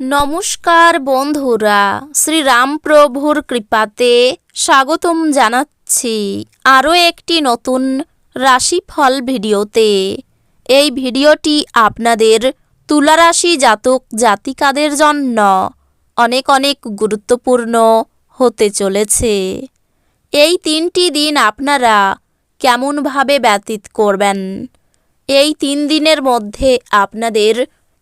নমস্কার বন্ধুরা, শ্রীরামপ্রভুর কৃপাতে স্বাগতম জানাচ্ছি আরও একটি নতুন রাশিফল ভিডিওতে। এই ভিডিওটি আপনাদের তুলারাশি জাতক জাতিকাদের জন্য অনেক অনেক গুরুত্বপূর্ণ হতে চলেছে। এই তিনটি দিন আপনারা কেমনভাবে ব্যতীত করবেন? এই তিন দিনের মধ্যে আপনাদের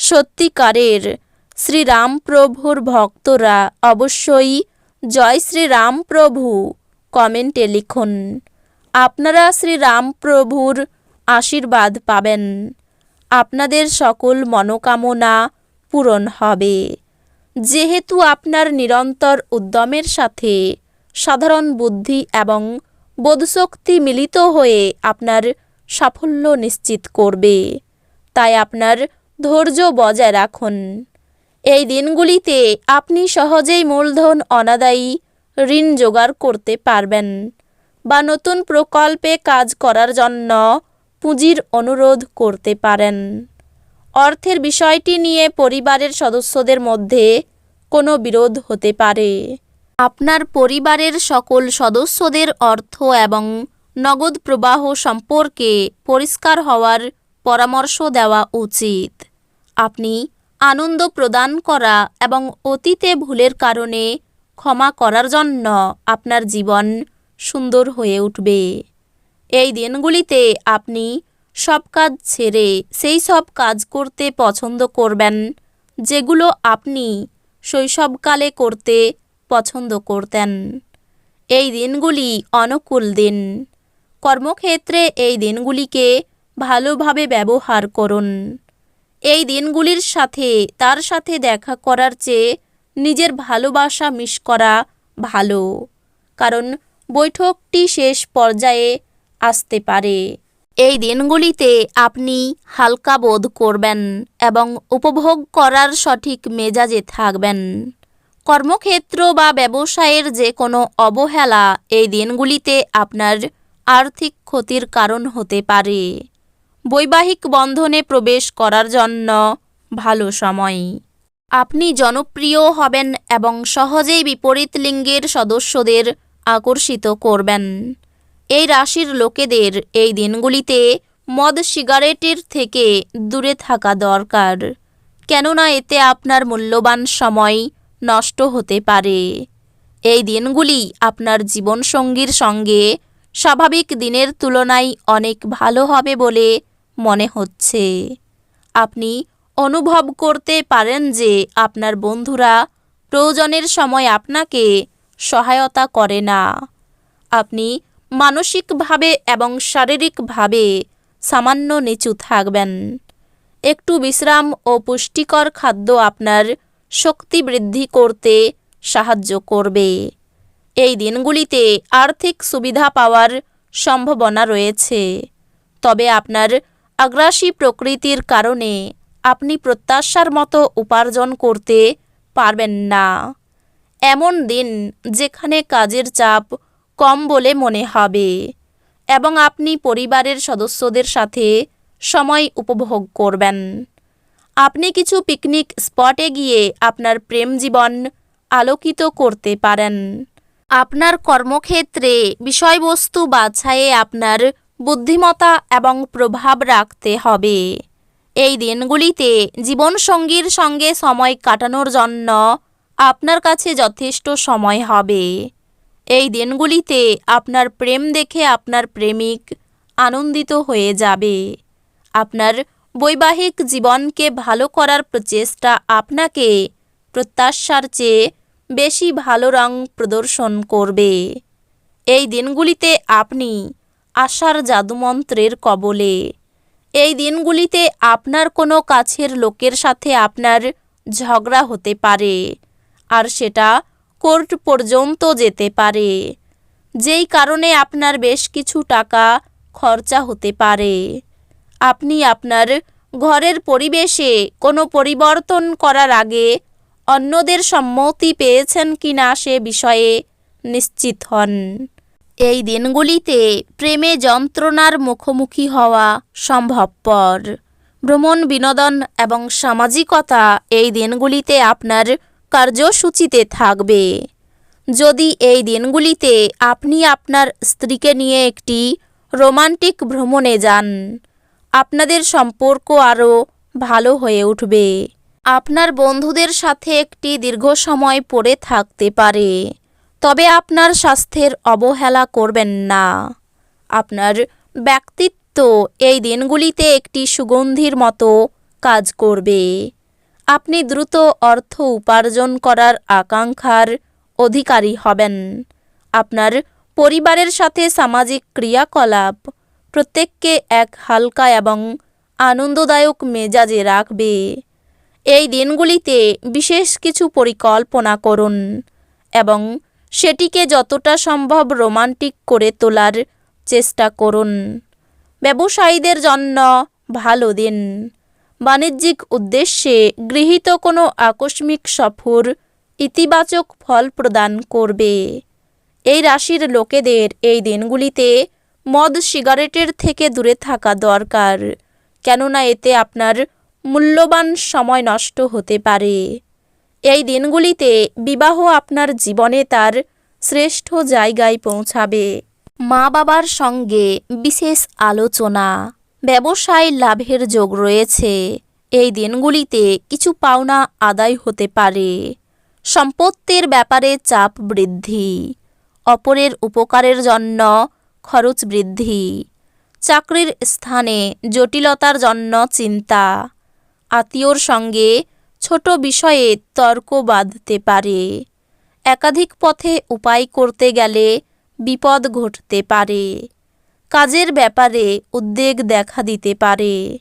সত্যিকারের শ্রীরামপ্রভুর ভক্তরা অবশ্যই জয় শ্রীরামপ্রভু কমেন্টে লিখুন। আপনারা শ্রীরামপ্রভুর আশীর্বাদ পাবেন। আপনাদের সকল মনোকামনা পূরণ হবে। যেহেতু আপনার নিরন্তর উদ্যমের সাথে সাধারণ বুদ্ধি এবং বোধশক্তি মিলিত হয়ে আপনার সাফল্য নিশ্চিত করবে, তাই আপনার ধৈর্য বজায় রাখুন। এই দিনগুলিতে আপনি সহজেই মূলধন অনাদায়ী ঋণ জোগাড় করতে পারবেন বা নতুন প্রকল্পে কাজ করার জন্য পুঁজির অনুরোধ করতে পারেন। অর্থের বিষয়টি নিয়ে পরিবারের সদস্যদের মধ্যে কোনো বিরোধ হতে পারে। আপনার পরিবারের সকল সদস্যদের অর্থ এবং নগদ প্রবাহ সম্পর্কে পরিষ্কার হওয়ার পরামর্শ দেওয়া উচিত। আপনি আনন্দ প্রদান করা এবং অতীতে ভুলের কারণে ক্ষমা করার জন্য আপনার জীবন সুন্দর হয়ে উঠবে। এই দিনগুলিতে আপনি সব কাজ ছেড়ে সেই সব কাজ করতে পছন্দ করবেন যেগুলো আপনি শৈশবকালে করতে পছন্দ করতেন। এই দিনগুলি অনুকূল দিন। কর্মক্ষেত্রে এই দিনগুলিকে ভালোভাবে ব্যবহার করুন। এই দিনগুলির সাথে, তার সাথে দেখা করার চেয়ে নিজের ভালোবাসা মিস করা ভালো। কারণ বৈঠকটি শেষ পর্যায়ে আসতে পারে। এই দিনগুলিতে আপনি হালকা বোধ করবেন এবং উপভোগ করার সঠিক মেজাজে থাকবেন। কর্মক্ষেত্র বা ব্যবসায়ের যে কোনো অবহেলা এই দিনগুলিতে আপনার আর্থিক ক্ষতির কারণ হতে পারে। বৈবাহিক বন্ধনে প্রবেশ করার জন্য ভালো সময়। আপনি জনপ্রিয় হবেন এবং সহজেই বিপরীত লিঙ্গের সদস্যদের আকর্ষিত করবেন। এই রাশির লোকেদের এই দিনগুলিতে মদ সিগারেটের থেকে দূরে থাকা দরকার, কেননা এতে আপনার মূল্যবান সময় নষ্ট হতে পারে। এই দিনগুলি আপনার জীবনসঙ্গীর সঙ্গে স্বাভাবিক দিনের তুলনায় অনেক ভালো হবে বলে মনে হচ্ছে। আপনি অনুভব করতে পারেন যে আপনার বন্ধুরা প্রয়োজনের সময় আপনাকে সহায়তা করে না। আপনি মানসিকভাবে এবং শারীরিকভাবে সামান্য নিচু থাকবেন। একটু বিশ্রাম ও পুষ্টিকর খাদ্য আপনার শক্তি বৃদ্ধি করতে সাহায্য করবে। এই দিনগুলিতে আর্থিক সুবিধা পাওয়ার সম্ভাবনা রয়েছে। তবে আপনার আগ্রাসী প্রকৃতির কারণে আপনি প্রত্যাশার মতো উপার্জন করতে পারবেন না। এমন দিন যেখানে কাজের চাপ কম বলে মনে হবে এবং আপনি পরিবারের সদস্যদের সাথে সময় উপভোগ করবেন। আপনি কিছু পিকনিক স্পটে গিয়ে আপনার প্রেম জীবন আলোকিত করতে পারেন। আপনার কর্মক্ষেত্রে বিষয়বস্তু বাছাইয়ে আপনার বুদ্ধিমতা এবং প্রভাব রাখতে হবে। এই দিনগুলিতে জীবনসঙ্গীর সঙ্গে সময় কাটানোর জন্য আপনার কাছে যথেষ্ট সময় হবে। এই দিনগুলিতে আপনার প্রেম দেখে আপনার প্রেমিক আনন্দিত হয়ে যাবে। আপনার বৈবাহিক জীবনকে ভালো করার প্রচেষ্টা আপনাকে প্রত্যাশার চেয়ে বেশি ভালো রং প্রদর্শন করবে। এই দিনগুলিতে আপনি আশার জাদুমন্ত্রের কবলে। এই দিনগুলিতে আপনার কোনো কাছের লোকের সাথে আপনার ঝগড়া হতে পারে, আর সেটা কোর্ট পর্যন্ত যেতে পারে। যেই কারণে আপনার বেশ কিছু টাকা খরচা হতে পারে। আপনি আপনার ঘরের পরিবেশে কোনো পরিবর্তন করার আগে অন্যদের সম্মতি পেয়েছেন কিনা সে বিষয়ে নিশ্চিত হন। এই দিনগুলিতে প্রেমে যন্ত্রণার মুখোমুখি হওয়া সম্ভবপর। ভ্রমণ, বিনোদন এবং সামাজিকতা এই দিনগুলিতে আপনার কার্যসূচিতে থাকবে। যদি এই দিনগুলিতে আপনি আপনার স্ত্রীকে নিয়ে একটি রোমান্টিক ভ্রমণে যান, আপনাদের সম্পর্ক আরও ভালো হয়ে উঠবে। আপনার বন্ধুদের সাথে একটি দীর্ঘ সময় পড়ে থাকতে পারে। তবে আপনার স্বাস্থ্যের অবহেলা করবেন না। আপনার ব্যক্তিত্ব এই দিনগুলিতে একটি সুগন্ধির মতো কাজ করবে। আপনি দ্রুত অর্থ উপার্জন করার আকাঙ্ক্ষার অধিকারী হবেন। আপনার পরিবারের সাথে সামাজিক ক্রিয়াকলাপ প্রত্যেককে এক হালকা এবং আনন্দদায়ক মেজাজে রাখবে। এই দিনগুলিতে বিশেষ কিছু পরিকল্পনা করুন এবং সেটিকে যতটা সম্ভব রোমান্টিক করে তোলার চেষ্টা করুন। ব্যবসায়ীদের জন্য ভালো দিন। বাণিজ্যিক উদ্দেশ্যে গৃহীত কোনো আকস্মিক সফর ইতিবাচক ফল প্রদান করবে। এই রাশির লোকেদের এই দিনগুলিতে মদ, সিগারেটের থেকে দূরে থাকা দরকার। কেননা এতে আপনার মূল্যবান সময় নষ্ট হতে পারে। এই দিনগুলিতে বিবাহ আপনার জীবনে তার শ্রেষ্ঠ জায়গায় পৌঁছাবে। মা বাবার সঙ্গে বিশেষ আলোচনা, ব্যবসায় লাভের যোগ রয়েছে। এই দিনগুলিতে কিছু পাওনা আদায় হতে পারে। সম্পত্তির ব্যাপারে চাপ বৃদ্ধি, অপরের উপকারের জন্য খরচ বৃদ্ধি, চাকরির স্থানে জটিলতার জন্য চিন্তা, আত্মীয়র সঙ্গে ছোট বিষয়ে তর্ক বাঁধতে পারে। একাধিক পথে উপায় করতে গেলে বিপদ ঘটতে পারে। কাজের ব্যাপারে উদ্বেগ দেখা দিতে পারে।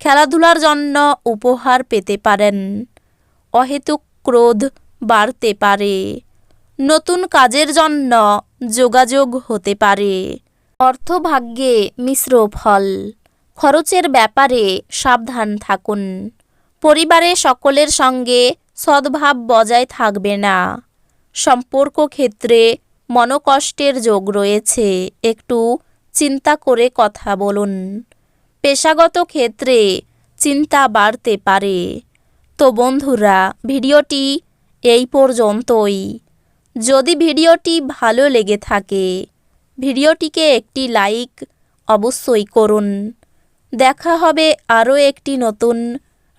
খেলাধুলার জন্য উপহার পেতে পারেন। অহেতুক ক্রোধ বাড়তে পারে। নতুন কাজের জন্য যোগাযোগ হতে পারে। অর্থভাগ্যে মিশ্র ফল। খরচের ব্যাপারে সাবধান থাকুন। পরিবারে সকলের সঙ্গে সদ্ভাব বজায় থাকবে না। সম্পর্ক ক্ষেত্রে মনোকষ্টের যোগ রয়েছে। একটু চিন্তা করে কথা বলুন। পেশাগত ক্ষেত্রে চিন্তা বাড়তে পারে। তো বন্ধুরা, ভিডিওটি এই পর্যন্তই। যদি ভিডিওটি ভালো লেগে থাকে, ভিডিওটিকে একটি লাইক অবশ্যই করুন। দেখা হবে আরও একটি নতুন